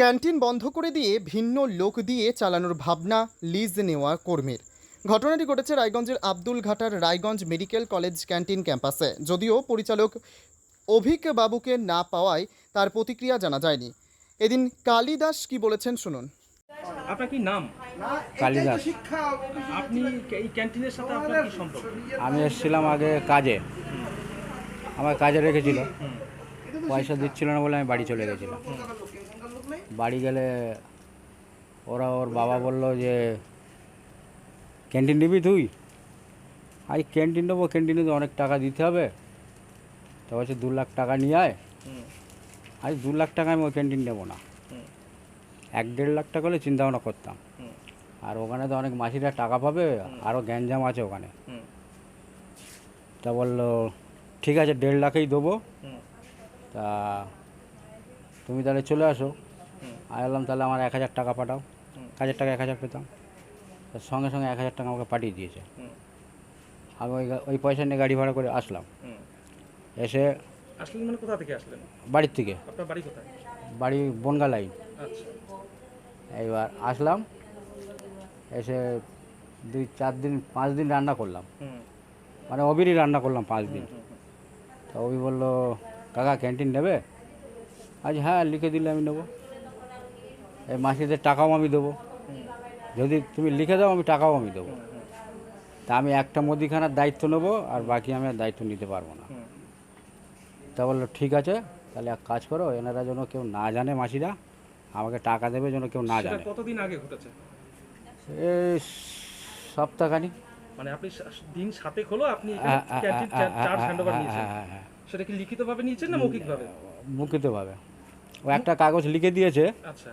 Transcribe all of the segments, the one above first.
Canteen বন্ধ করে দিয়ে ভিন্ন লোক দিয়ে চালানোর ভাবনা লিজ নেওয়া কর্মীর। ঘটনাটি ঘটেছে রায়গঞ্জের আব্দুল ঘাটার রায়গঞ্জ মেডিকেল কলেজ ক্যান্টিন ক্যাম্পাসে। যদিও পরিচালক অভিক বাবুকে না পাওয়ায় তার প্রতিক্রিয়া জানা যায়নি। এদিন কালিদাস কি বলেছেন শুনুন। আপনার কি নাম? কালিদাস। আপনি এই ক্যান্টিনের সাথে আপনার কি সম্পর্ক? আমি এসেছিলাম আগে কাজে। আমার কাজে রেখেছিল। পয়সা দিচ্ছিল না বলে আমি বাড়ি চলে গেছিলাম। বাড়ি গেলে ওরা ওর বাবা বলল যে ক্যান্টিন নিবি তুই? আই ক্যান্টিন নেব ক্যান্টিনে তো অনেক টাকা দিতে হবে। তো বলছে দু লাখ টাকা নিয়ে আয়। আজ দু লাখ টাকা আমি ওই ক্যান্টিন নেব না। এক দেড় লাখ টাকা হলে চিন্তা ভাবনা করতাম। আর ওখানে তো অনেক মাসিরা টাকা পাবে আরও গ্যাঞ্জাম আছে ওখানে। তা বলল ঠিক আছে দেড় লাখেই দেবো। তা তুমি তাহলে চলে আসো। আমি বললাম তাহলে আমার এক হাজার টাকা পাঠাও। এক হাজার টাকা এক হাজার পেতাম। তার সঙ্গে সঙ্গে এক হাজার টাকা আমাকে পাঠিয়ে দিয়েছে। আমি ওই ওই পয়সা নিয়ে গাড়ি ভাড়া করে আসলাম। এসে আসলেন মানে কোথা থেকে আসলেন? বাড়ির থেকে। আপনার বাড়ি কোথায়? বাড়ি বনগা লাইন আচ্ছা। এইবার আসলাম এসে দুই চার দিন পাঁচ দিন রান্না করলাম। মানে অবিরই রান্না করলাম পাঁচ দিন। তা ওই বলল কাকা ক্যান্টিন নেবে? আজ হ্যাঁ লিখে দিলে আমি নেব। এই মাসিদের টাকাও আমি দেবো। যদি তুমি লিখে দাও আমি টাকাও আমি দেবো। তা আমি একটা মুদিখানার দায়িত্ব নেব আর বাকি আমি আর দায়িত্ব নিতে পারব না। তা বলল ঠিক আছে তাহলে এক কাজ করো এনারা যেন কেউ না জানে মাসিরা আমাকে টাকা দেবে যেন কেউ না জানে। কতদিন আগে ঘটেছে? এই সপ্তাহখানি মানে আপনি দিন সাতেক হলো আপনি চার্জ নিয়েছেন। সেটা কি লিখিতভাবে নিয়েছেন না মৌখিকভাবে? মুখিতভাবে ও একটা কাগজ লিখে দিয়েছে। আচ্ছা।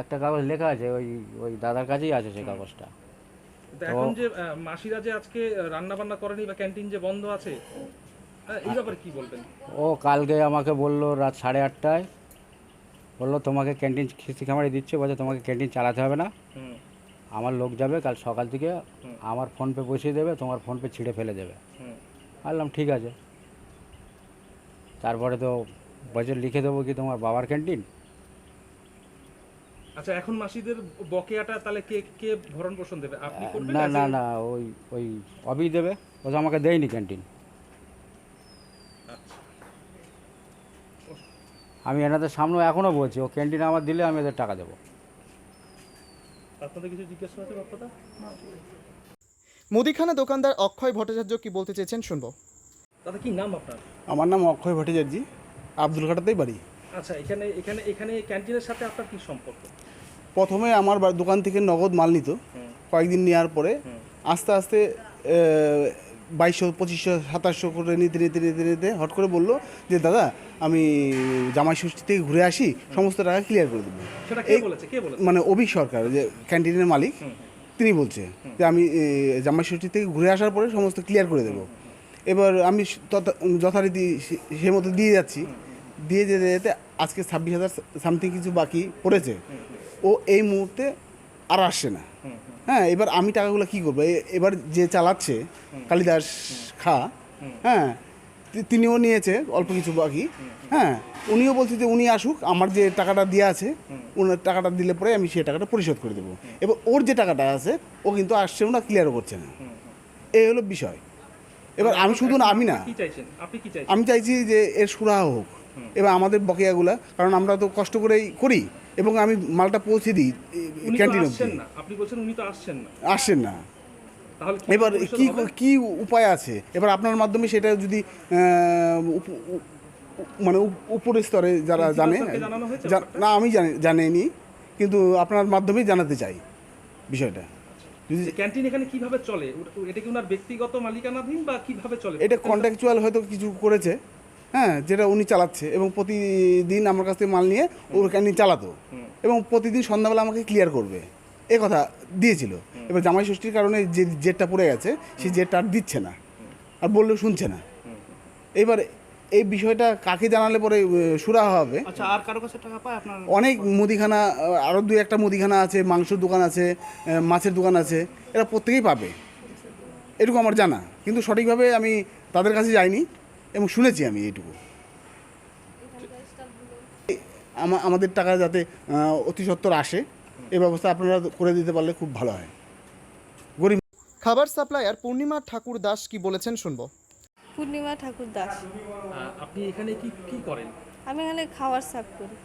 একটা কাগজ লেখা আছে ওই ওই দাদার কাছেই আছে সেই কাগজটা। এখন যে মাসিরা যে আজকে রান্না বান্না করেনি বা ক্যান্টিন যে বন্ধ আছে এই ব্যাপারে কি বলবেন? ও কালকে আমাকে বলল রাত সাড়ে আটটায়। বলল তোমাকে ক্যান্টিন খিস্তি খামারে দিচ্ছে বলছে তোমাকে ক্যান্টিন চালাতে হবে না। আমার লোক যাবে কাল সকাল থেকে। আমার ফোনপে বসিয়ে দেবে তোমার ফোনপে ছিঁড়ে ফেলে দেবে। বললাম ঠিক আছে। তারপরে তো বলছে লিখে দেবো কি তোমার বাবার ক্যান্টিন? আচ্ছা এখন মাসিদের বকেয়াটা তাহলে কে কে ভরণ পোষণ দেবে? আপনি করবেন না না না ওই ওই অবি দেবে। ও তো আমাকে দেয়নি ক্যান্টিন। আচ্ছা। আমি এনাদের সামনে এখনও বলছি ও ক্যান্টিন আমার দিলে আমি এদের টাকা দেবো। আপনাদের কিছু জিজ্ঞাসা আছে বাপ্পাদা মুদিখানা দোকানদার অক্ষয় ভট্টাচার্য কি বলতে চেয়েছেন শুনব। দাদা কি নাম আপনার? আমার নাম অক্ষয় ভট্টাচার্য আব্দুল ঘাটাতেই বাড়ি। আচ্ছা এখানে এখানে এখানে ক্যান্টিনের সাথে আপনার কি সম্পর্ক? প্রথমে আমার দোকান থেকে নগদ মাল নিত। কয়েকদিন নেওয়ার পরে আস্তে আস্তে বাইশশো পঁচিশশো সাতাশশো করে নিতে নিতে নিতে নিতে হট করে বলল যে দাদা আমি জামাই ষষ্ঠী থেকে ঘুরে আসি সমস্ত টাকা ক্লিয়ার করে দেবো। মানে অভিক সরকার যে ক্যান্টিনের মালিক তিনি বলছে যে আমি জামাই ষষ্ঠী থেকে ঘুরে আসার পরে সমস্ত ক্লিয়ার করে দেবো। এবার আমি যথারীতি সে মতো দিয়ে যাচ্ছি। দিয়ে যেতে যেতে আজকে ছাব্বিশ হাজার সামথিং কিছু বাকি পড়েছে। ও এই মুহূর্তে আর আসছে না। হ্যাঁ এবার আমি টাকাগুলো কী করব? এবার যে চালাচ্ছে কালিদাস খা হ্যাঁ তিনিও নিয়েছে অল্প কিছু বাকি। হ্যাঁ উনিও বলছে যে উনি আসুক আমার যে টাকাটা দেওয়া আছে ওনার টাকাটা দিলে পরে আমি সেই টাকাটা পরিশোধ করে দেবো। এবার ওর যে টাকাটা আছে ও কিন্তু আসছেও না ক্লিয়ারও করছে না। এই হলো বিষয়। এবার আমি শুধু না আমি না। আমি চাইছি যে এর সুরাহা হোক। এবার আমাদের বকেয়াগুলা কারণ আমরা তো কষ্ট করেই করি। এবং আমি মালটা পৌঁছে দিই ক্যান্টিন না। আপনি বলছেন উনি তো আসছেন না। আসছেন না। এবার কি কি উপায় আছে? এবার আপনার মাধ্যমে সেটা যদি মানে উপ- উপরের স্তরে যারা জানে না আমি জানি জানিনি কিন্তু আপনার মাধ্যমেই জানাতে চাই বিষয়টা। যদি ক্যান্টিন এখানে কীভাবে চলে? এটা কি ওনার ব্যক্তিগত মালিকানাধীন বা কীভাবে চলে? এটা কন্ট্রাকচুয়াল হয়তো কিছু করেছে। হ্যাঁ যেটা উনি চালাচ্ছে এবং প্রতিদিন আমার কাছ থেকে মাল নিয়ে ওর ক্যান্টিন চালাতো। এবং প্রতিদিন সন্ধ্যাবেলা আমাকে ক্লিয়ার করবে। এ কথা দিয়েছিল। এবার জামাই ষষ্ঠীর কারণে যে জেটটা পড়ে গেছে সেই জেটটা আর দিচ্ছে না। আর বললেও শুনছে না। এবার এই বিষয়টা কাকে জানালে পরে সুরা হবে? আচ্ছা আর কারও কাছে টাকা পায় আপনার? অনেক মুদিখানা আরও দুই একটা মুদিখানা আছে মাংসের দোকান আছে মাছের দোকান আছে এরা প্রত্যেকেই পাবে। এটুকু আমার জানা। কিন্তু সঠিকভাবে আমি তাদের কাছে যাইনি। এবং শুনেছি আমি এইটুকু। আমাদের টাকা যাতে অতি সত্বর আসে এ ব্যবস্থা আপনারা করে দিতে পারলে খুব ভালো হয়। গরিব খাবার সাপ্লায়ার পূর্ণিমা ঠাকুর দাস কি বলেছেন শুনব। পূর্ণিমা ঠাকুর দাস। আপনি এখানে কি কি করেন? আমি এখানে খাবার সার্ভ করি।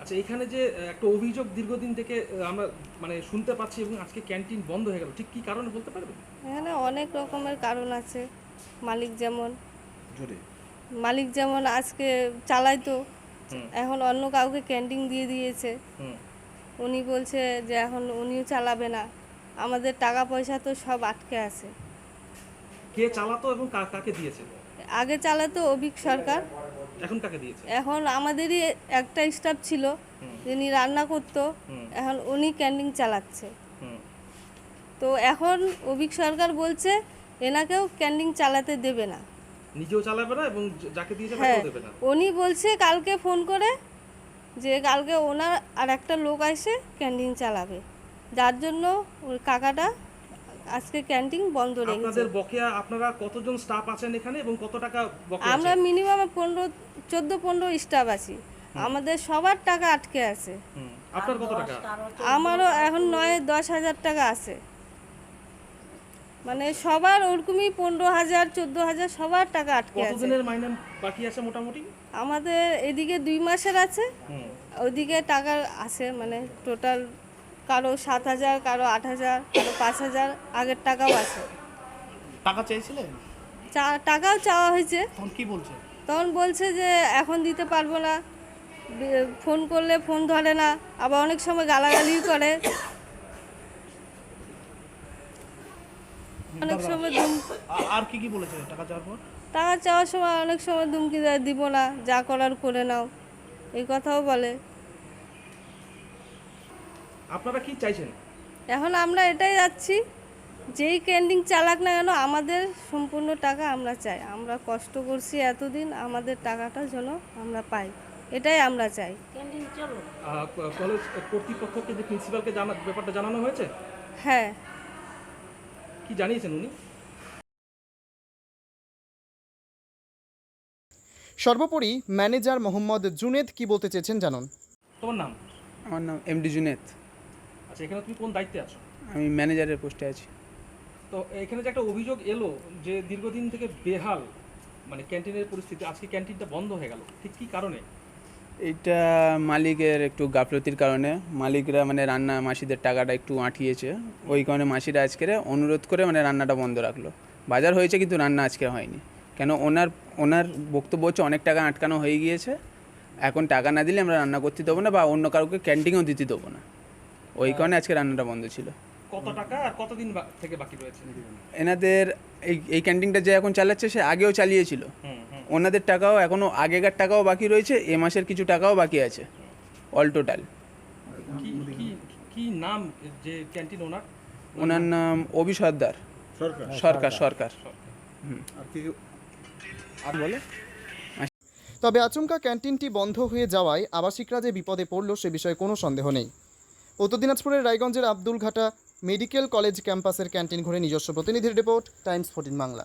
আচ্ছা এখানে যে একটা অভিযোগ দীর্ঘদিন থেকে আমরা মানে শুনতে পাচ্ছি এবং আজকে ক্যান্টিন বন্ধ হয়ে গেল ঠিক কি কারণে বলতে পারবেন? এখানে অনেক রকমের কারণ আছে। মালিক যেমন জোরে? মালিক যেমন আজকে চালাইতো এখন অন্য কাউকে ক্যান্টিন দিয়ে দিয়েছে। উনি বলছে যে এখন উনিও চালাবে না। আমাদের টাকা পয়সা তো সব আটকে আছে। কে চালাতো এবং কা- কাকে দিয়েছে? আগে চালাতো অভিক সরকার। এখন কাকে দিয়েছে? এখন আমাদেরই একটা স্টাফ ছিল যিনি রান্না করতো। এখন উনি ক্যান্টিন চালাচ্ছে। হুম। তো এখন অভিক সরকার বলছে এনাকেও ক্যান্টিন চালাতে দেবে না। নিজেও চালাবে না এবং যাকে দিয়েছে হ্যাঁ তাকেও দেবে না। উনি বলছে কালকে ফোন করে যে কালকে ওনার আর একটা লোক আসে ক্যান্টিন চালাবে। যার জন্য ওই কাকাটা আজকে ক্যান্টিন বন্ধ রেখেছে। আপনাদের বকেয়া আপনারা কতজন স্টাফ আছেন এখানে এবং কত টাকা বকেয়া আমরা মিনিমাম পনেরো চোদ্দ পনেরো স্টাফ আছি। আমাদের সবার টাকা আটকে আছে। আপনার কত টাকা? আমারও এখন নয় দশ হাজার টাকা আছে। মানে সবার ওরকমই পনেরো হাজার চোদ্দ হাজার সবার টাকা আটকে আছে। কতদিনের মাইনে বাকি আছে মোটামুটি? আমাদের এদিকে দুই মাসের আছে। হুম। ওইদিকে টাকা আছে মানে টোটাল কারও সাত হাজার কারও আট হাজার কারও পাঁচ হাজার আগের টাকাও আছে। টাকা চাইছিলেন টাকাও চাওয়া হয়েছে। তখন কি বলছে? তখন বলছে যে এখন দিতে পারব না। ফোন করলে ফোন ধরে না। আবার অনেক সময় গালাগালি করে। অনেক সময় দুম আর কি কি বলেছে টাকা চাওয়ার পর? টাকা চাওয়ার সময় অনেক সময় ধুমকি দেয় দিব না যা করার করে নাও। এই কথাও বলে। আপনারা কি চাইছেন? এখন আমরা এটাই যাচ্ছি যেই ক্যান্টিন চালাক না কেন আমাদের সম্পূর্ণ টাকা আমরা চাই। আমরা কষ্ট করছি এতদিন আমাদের টাকাটা যেন আমরা পাই। এটাই আমরা চাই। কলেজ কর্তৃপক্ষকে যে প্রিন্সিপালকে জানা ব্যাপারটা জানানো হয়েছে? হ্যাঁ। কি জানিয়েছেন উনি? সর্বোপরি ম্যানেজার মোহাম্মদ জুনেদ কি বলতে চেয়েছেন জানুন। তোমার নাম? আমার নাম এমডি জুনেদ। আচ্ছা এখানে তুমি কোন দায়িত্বে আছো? আমি ম্যানেজারের পোস্টে আছি। তো এখানে যে একটা অভিযোগ এলো যে দীর্ঘদিন থেকে বেহাল মানে ক্যান্টিনের পরিস্থিতি আজকে ক্যান্টিনটা বন্ধ হয়ে গেল ঠিক কী কারণে? এইটা মালিকের একটু গাফলতির কারণে মালিকরা মানে রান্না মাসিদের টাকাটা একটু আঁটিয়েছে। ওই কারণে মাসিরা আজকে অনুরোধ করে মানে রান্নাটা বন্ধ রাখল। বাজার হয়েছে কিন্তু রান্না আজকে হয়নি। কেন ওনার ওনার বক্তব্য হচ্ছে অনেক টাকা আটকানো হয়ে গিয়েছে। এখন টাকা না দিলে আমরা রান্না করতে দেবো না বা অন্য কাউকে ক্যান্টিনেও দিতে দেবো না। ওই কারণে আজকে রান্নাটা বন্ধ ছিল। কত টাকা আর কতদিন থেকে বাকি রয়েছে? এনাদের এই এই ক্যান্টিনটা যে এখন চালাচ্ছে সে আগেও চালিয়েছিল। ওনাদের টাকাও এখনও আগেকার টাকাও বাকি রয়েছে এ মাসের কিছু টাকাও বাকি আছে অল টোটাল কি কি কি নাম যে ক্যান্টিন ওনার? ওনার নাম অভি সর্দার। সরকার। সরকার সরকার। আর বলে। তবে আচমকা ক্যান্টিনটি বন্ধ হয়ে যাওয়ায় আবাসিকরা যে বিপদে পড়ল সে বিষয়ে কোনো সন্দেহ নেই। উত্তর দিনাজপুরের রায়গঞ্জের আব্দুল ঘাটা মেডিকেল কলেজ ক্যাম্পাসের ক্যান্টিন ঘুরে নিজস্ব প্রতিনিধির রিপোর্ট টাইমস ফোর্টিন বাংলা।